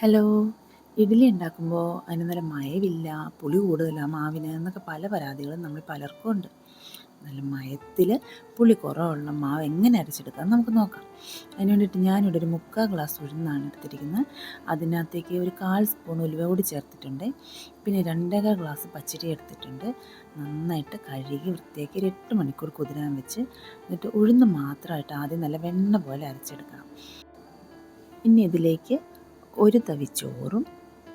Hello. Idli ഉണ്ടാക്കുമ്പോൾ അതിന് നല്ല മയവില്ല പുളി കൂടുതലാണ് മാവിന് എന്നൊക്കെ പല പരാതികളും നമ്മൾ പലർക്കും ഉണ്ട്. നല്ല മയത്തിൽ പുളി കുറവുള്ള മാവ് എങ്ങനെ അരച്ചെടുക്കാം നമുക്ക് നോക്കാം. അതിന് വേണ്ടിയിട്ട് ഞാനിവിടെ ഒരു മുക്കാൽ ഗ്ലാസ് ഉഴുന്നാണ് എടുത്തിരിക്കുന്നത്. അതിനകത്തേക്ക് ഒരു കാൽ സ്പൂൺ ഉലുവ കൂടി ചേർത്തിട്ടുണ്ട്. പിന്നെ രണ്ടേകാൽ ഗ്ലാസ് പച്ചടി എടുത്തിട്ടുണ്ട്. നന്നായിട്ട് കഴുകി വൃത്തിയാക്കി ഒരു എട്ട് മണിക്കൂർ കുതിരാൻ വെച്ച് എന്നിട്ട് ഉഴുന്ന് മാത്രമായിട്ട് ആദ്യം നല്ല വെണ്ണ പോലെ അരച്ചെടുക്കണം. ഇനി ഇതിലേക്ക് ഒരു തവി ചോറും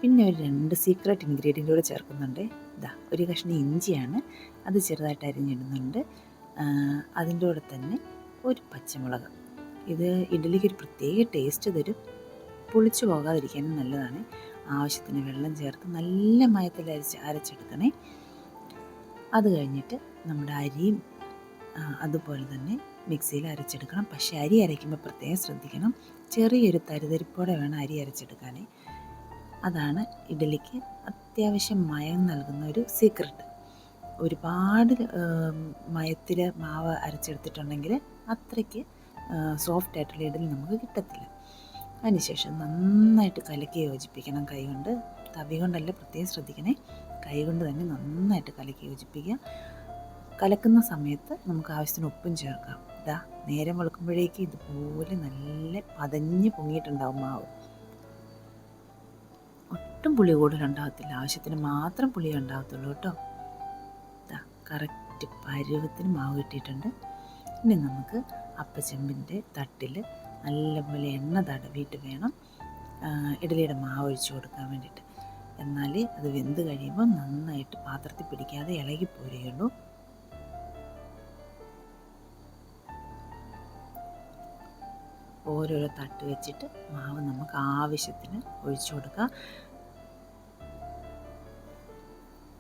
പിന്നെ ഒരു രണ്ട് സീക്രട്ട് ഇൻഗ്രീഡിയന്റ് കൂടെ ചേർക്കുന്നുണ്ട്. ഇതാ ഒരു കഷ്ണം ഇഞ്ചിയാണ്. അത് ചെറുതായിട്ട് അരിഞ്ഞിടുന്നുണ്ട്. അതിന്റെ കൂടെ തന്നെ ഒരു പച്ചമുളക്. ഇത് ഇഡ്ഡലിക്ക് ഒരു പ്രത്യേക ടേസ്റ്റ് തരും. പുളിച്ചു പോകാതിരിക്കാനും നല്ലതാണ്. ആവശ്യത്തിന് വെള്ളം ചേർത്ത് നല്ല മയത്തിൽ അരച്ച് അരച്ചെടുക്കണേ. അത് കഴിഞ്ഞിട്ട് നമ്മുടെ അരിയും അതുപോലെ തന്നെ മിക്സിയിൽ അരച്ചെടുക്കണം. പക്ഷേ അരി അരയ്ക്കുമ്പോൾ പ്രത്യേകം ശ്രദ്ധിക്കണം. ചെറിയൊരു തരിതരിപ്പോടെ വേണം അരി അരച്ചെടുക്കാൻ അതാണ് ഇഡലിക്ക് അത്യാവശ്യം മയം നൽകുന്ന ഒരു സീക്രട്ട് ഒരുപാട് മയത്തിൽ മാവ് അരച്ചെടുത്തിട്ടുണ്ടെങ്കിൽ അത്രയ്ക്ക് സോഫ്റ്റ് ആയിട്ടുള്ള ഇഡലി നമുക്ക് കിട്ടത്തില്ല. അതിനുശേഷം നന്നായിട്ട് കലക്കി യോജിപ്പിക്കണം കൈകൊണ്ട് തവി കൊണ്ടല്ല പ്രത്യേകം ശ്രദ്ധിക്കണേ. കൈ കൊണ്ട് തന്നെ നന്നായിട്ട് കലക്കി യോജിപ്പിക്കുക. കലക്കുന്ന സമയത്ത് നമുക്ക് ആവശ്യത്തിന് ഉപ്പും ചേർക്കാം. ഇതാ നേരം വെളുക്കുമ്പോഴേക്ക് ഇതുപോലെ നല്ല പതഞ്ഞ് പൊങ്ങിയിട്ടുണ്ടാവും മാവ്. ഒട്ടും പുളി കൂടുതലുണ്ടാകത്തില്ല ആവശ്യത്തിന് മാത്രം പുളി ഉണ്ടാകത്തുള്ളൂ കേട്ടോ. ഇതാ കറക്റ്റ് പരുവത്തിന് മാവ് കിട്ടിയിട്ടുണ്ട്. ഇനി നമുക്ക് അപ്പച്ചെമ്പിന്റെ തട്ടിൽ നല്ലപോലെ എണ്ണ തടവിയിട്ട് വേണം ഇഡലിയുടെ മാവ് ഒഴിച്ചു കൊടുക്കാൻ വേണ്ടിയിട്ട്. എന്നാൽ അത് വെന്ത് കഴിയുമ്പോൾ നന്നായിട്ട് പാത്രത്തിൽ പിടിക്കാതെ ഇളകി പോരുകയുള്ളൂ ഓരോരോ തട്ട് വെച്ചിട്ട് മാവ് നമുക്ക് ആവശ്യത്തിന് ഒഴിച്ചു കൊടുക്കുക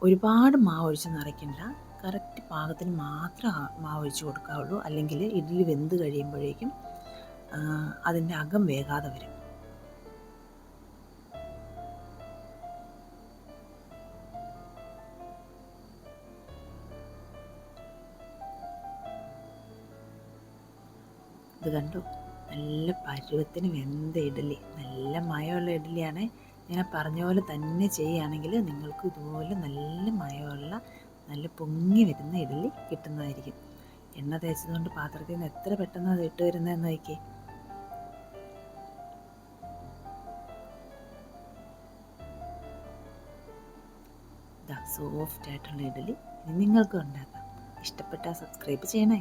ഒരുപാട് മാവ് ഒഴിച്ച് നിറയ്ക്കണ്ട. കറക്റ്റ് പാകത്തിന് മാത്രം മാവ് ഒഴിച്ച് കൊടുക്കാവുള്ളൂ. അല്ലെങ്കിൽ ഇഡ്ഡലി വെന്ത് കഴിയുമ്പോഴേക്കും അതിന്റെ അകം വേകാതെ വരും. ഇത് കണ്ടു? നല്ല പരുവത്തിന് വെന്ത ഇഡലി. നല്ല മയമുള്ള ഇഡലിയാണ്. ഞാൻ പറഞ്ഞ പോലെ തന്നെ ചെയ്യുകയാണെങ്കിൽ നിങ്ങൾക്ക് ഇതുപോലെ നല്ല മയമുള്ള നല്ല പൊങ്ങി വരുന്ന ഇഡലി കിട്ടുന്നതായിരിക്കും. എണ്ണ തേച്ചതുകൊണ്ട് പാത്രത്തിൽ നിന്ന് എത്ര പെട്ടെന്ന് അത് ഇട്ട് വരുന്നതെന്ന് നോക്കി സോഫ്റ്റ് ആയിട്ടുള്ള ഇഡലി നിങ്ങൾക്ക് ഉണ്ടാക്കാം. ഇഷ്ടപ്പെട്ടാൽ സബ്സ്ക്രൈബ് ചെയ്യണേ.